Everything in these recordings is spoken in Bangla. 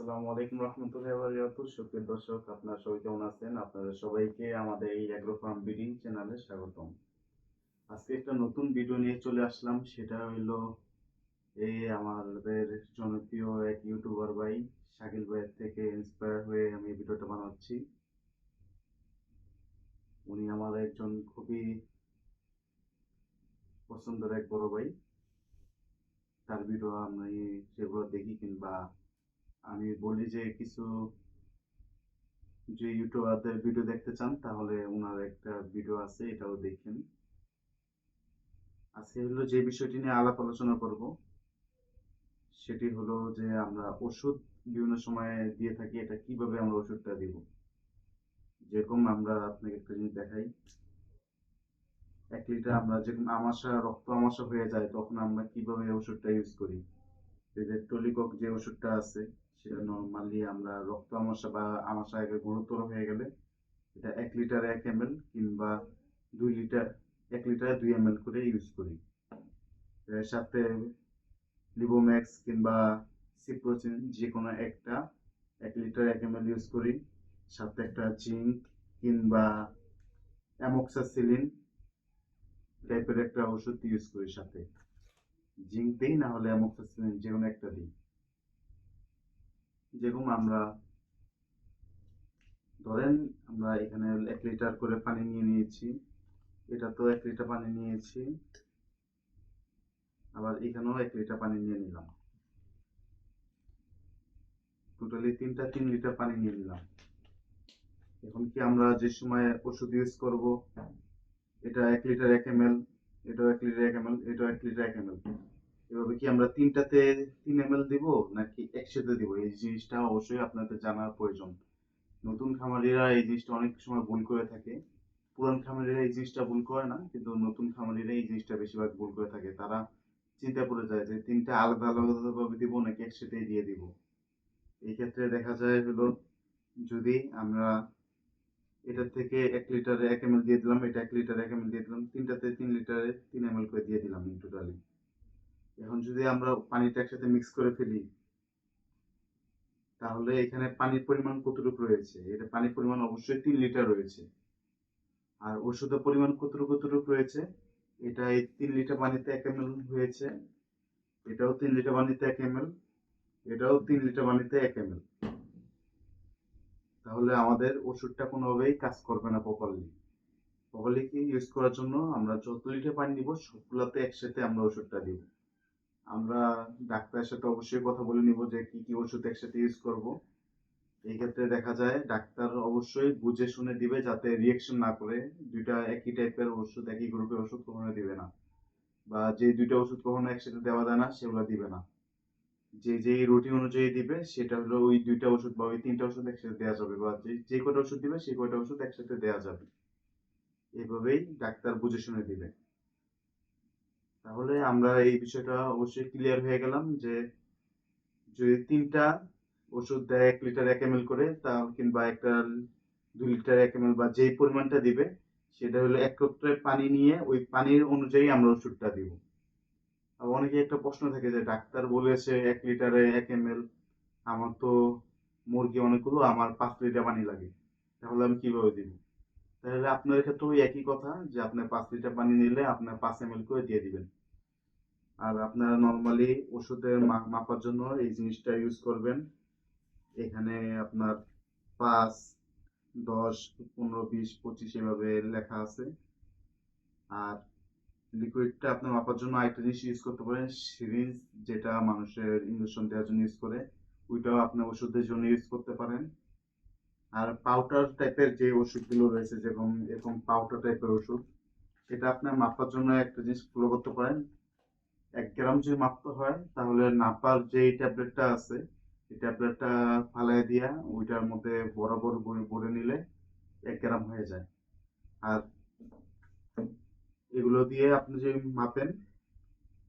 আসসালামু আলাইকুম রহমতুল্লাহি ওয়া বারাকাতুহু। সুপ্রিয় দর্শক, আপনারা সবাই কেমন আছেন? আপনাদের সবাইকে আমাদের এই অ্যাগ্রো ফার্ম ব্রিডিং চ্যানেলে স্বাগতম। আজকে একটা নতুন ভিডিও নিয়ে চলে আসলাম, সেটা হইল এই আমাদের জনপ্রিয় এক ইউটিউবার ভাই, শাকিল ভাইয়ের থেকে ইন্সপায়ার হয়ে আমি ভিডিওটা বানাচ্ছি। উনি আমার একজন খুবই পছন্দের এক বড় ভাই। তার ভিডিও আমি সেগুলো দেখি কিংবা আমি বলি যে কিছু যে ইউটিউবারদের ভিডিও দেখতে চান, তাহলে ওনার একটা ভিডিও আছে, এটাও দেখেন। আজকে হলো যে বিষয়টি নিয়ে আলাপ আলোচনা করব, সেটি হলো যে আমরা ওষুধ বিভিন্ন সময় দিয়ে থাকি, এটা কীভাবে আমরা ওষুধটা দিব। যেরকম আমরা আপনাকে একটা জিনিস দেখাই, এক লিটার আমরা যেরকম আমাশা, রক্ত আমাশা হয়ে যায়, তখন আমরা কীভাবে ওষুধটা ইউজ করি? যে টলিকক যে ওষুধটা আছে সেটা নর্মালি আমরা রক্ত আমাশা বা আমাশা আগে গুরুতর হয়ে গেলে এটা এক লিটার এক এম কিংবা দুই লিটার, এক লিটার দুই এম করে ইউজ করি। এর সাথে লিবোম্যাক্স কিংবা সিপ্রোচিন যে কোনো একটা এক লিটার এক এম এল ইউজ করি। সাথে একটা জিঙ্ক কিংবা অ্যামোক্সাসিলিন টাইপের একটা ওষুধ ইউজ করি সাথে। জিঙ্ক দিই না হলে অ্যামোক্সাসিলিন যে কোনো একটা দিই। যেরকম আমরা ধরেন আমরা এখানে এক লিটার করে পানি নিয়ে নিয়েছি, এটা তো এক লিটার পানি নিয়েছি, আবার এখানেও এক লিটার পানি নিয়ে নিলাম। টোটালি তিনটা তিন লিটার পানি নিয়ে নিলাম। এখন কি আমরা যে সময় ওষুধ ইউজ করব, এটা এক লিটার এক এম এল এটাও এক লিটার এক এম এল এটাও এক লিটার এক এম এল এভাবে কি আমরা তিনটাতে তিন এম এল দিব নাকি একসাথে দিব? এই জিনিসটা অবশ্যই আপনাদের জানার প্রয়োজন। নতুন খামারিরা এই জিনিসটা অনেক সময় ভুল করে থাকে। পুরান খামারিরা এই জিনিসটা ভুল করে না, কিন্তু নতুন খামারিরা এই জিনিসটা বেশিরভাগ ভুল করে থাকে। তারা চিন্তা করে যায় যে তিনটা আলাদা আলাদা ভাবে দিব নাকি একসাথেই দিয়ে দিব? এই ক্ষেত্রে দেখা যায় হলো, যদি আমরা এটার থেকে এক লিটারে এক এম দিয়ে দিলাম, এটা এক লিটারে এক এম দিয়ে দিলাম, তিনটাতে তিন লিটারে তিন এম করে দিয়ে দিলাম টোটালি এখন যদি আমরা পানিটা একসাথে মিক্স করে ফেলি, তাহলে এখানে পানির পরিমাণ কতটুকু রয়েছে? এটা পানির পরিমাণ অবশ্যই তিন লিটার রয়েছে। আর ওষুধের পরিমাণ কতটুকু কতটুকু রয়েছে? এটা এই তিন লিটার পানিতে এক এম হয়েছে। এটাও তিন লিটার পানিতে এক এম এটাও তিন লিটার পানিতে এক এম তাহলে আমাদের ওষুধটা কোনোভাবেই কাজ করবে না প্রপারলি প্রপারলি কি? ইউজ করার জন্য আমরা যত লিটার পানি নিব, সবগুলাতে একসাথে আমরা ওষুধটা দিব। আমরা ডাক্তারের সাথে অবশ্যই কথা বলে নিব যে কি কি ওষুধ একসাথে ইউজ করব। এই ক্ষেত্রে দেখা যায় ডাক্তার অবশ্যই বুঝে শুনে দিবে যাতে রিয়েকশন না করে। দুইটা একই টাইপের ওষুধ, একই গ্রুপের ওষুধ কখনো দিবে না। বা যে দুইটা ওষুধ কখনো একসাথে দেওয়া যায় না, সেগুলো দিবে না। যে যে রুটিন অনুযায়ী দিবে, সেটা হলো ওই দুইটা ওষুধ বা ওই তিনটা ওষুধ একসাথে দেওয়া যাবে বা যে যে কটা ওষুধ দিবে, সেই কয়টা ওষুধ একসাথে দেওয়া যাবে। এভাবেই ডাক্তার বুঝে শুনে দিবে। তাহলে আমরা এই বিষয়টা অবশ্যই ক্লিয়ার হয়ে গেলাম যে যদি তিনটা ওষুধ দেয় এক লিটার এক এম এল করে, তা কিংবা একটা দুই লিটার এক এম বা যেই পরিমাণটা দিবে, সেটা হলো একত্রে পানি নিয়ে ওই পানির অনুযায়ী আমরা ওষুধটা দিব। আর অনেকে একটা প্রশ্ন থাকে যে ডাক্তার বলেছে এক লিটারে এক এম এল আমার তো মুরগি অনেকগুলো, আমার পাঁচ লিটার পানি লাগে। তাহলে আমি কীভাবে দিব? তাহলে আপনার ক্ষেত্রে ওই একই কথা যে আপনার পাঁচ লিটার পানি নিলে আপনার পাঁচ এম করে দিয়ে দিবেন। আর আপনারা নর্মালি ওষুধের মাপার জন্য এই জিনিসটা ইউজ করবেন। এখানে আপনার পাঁচ, দশ, পনেরো, বিশ, পঁচিশ এভাবে লেখা আছে। আর লিকুইডটা আপনার মাপার জন্য আরেকটা জিনিস ইউজ করতে পারেন সিরিঞ্জ যেটা মানুষের ইঞ্জেকশন দেওয়ার জন্য ইউজ করে, ওইটাও আপনার ওষুধের জন্য ইউজ করতে পারেন। আর পাউডার টাইপের যে ওষুধগুলো রয়েছে, যেরকম, এরকম পাউডার টাইপের ওষুধ সেটা আপনার মাপার জন্য একটা জিনিস ফলো করতে পারেন। এক গ্রাম যদি মাপতে হয়, তাহলে নাপার যে ট্যাবলেটটা আছে এই ট্যাবলেটটা ফালাই দিয়া ওইটার মধ্যে বরাবর ভরে নিলে এক গ্রাম হয়ে যায়। আর এগুলো দিয়ে আপনি যদি মাপেন,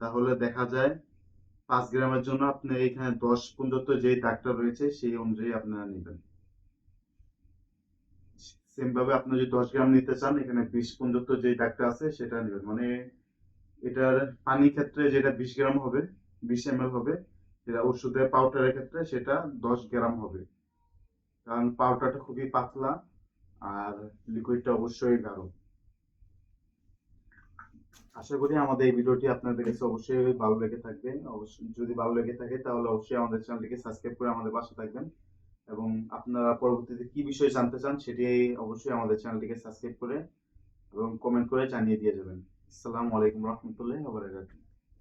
তাহলে দেখা যায় পাঁচ গ্রামের জন্য আপনি এখানে দশ পর্যন্ত যে দাগটা রয়েছে, সেই অনুযায়ী আপনারা নেবেন। সেম ভাবে আপনি যদি দশ গ্রাম নিতে চান, এখানে বিশ পর্যন্ত যে দাগটা আছে সেটা নেবেন। মানে এটার পানি ক্ষেত্রে যেটা বিশ গ্রাম হবে, বিশ এম হবে, যেটা ওষুধের পাউডারের ক্ষেত্রে সেটা দশ গ্রাম হবে। কারণ পাউডারটা খুবই পাতলা আর লিকুইডটা অবশ্যই গাঢ়। আশা করি আমাদের এই ভিডিওটি আপনাদের কাছে অবশ্যই ভালো লেগে থাকবে। অবশ্যই যদি ভালো লেগে থাকে তাহলে অবশ্যই আমাদের চ্যানেলটিকে সাবস্ক্রাইব করে আমাদের পাশে থাকবেন। এবং আপনারা পরবর্তীতে কি বিষয়ে জানতে চান সেটি অবশ্যই আমাদের চ্যানেলটিকে সাবস্ক্রাইব করে এবং কমেন্ট করে জানিয়ে দিয়ে যাবেন। আসসালামু আলাইকুম রহমতুল্লাহ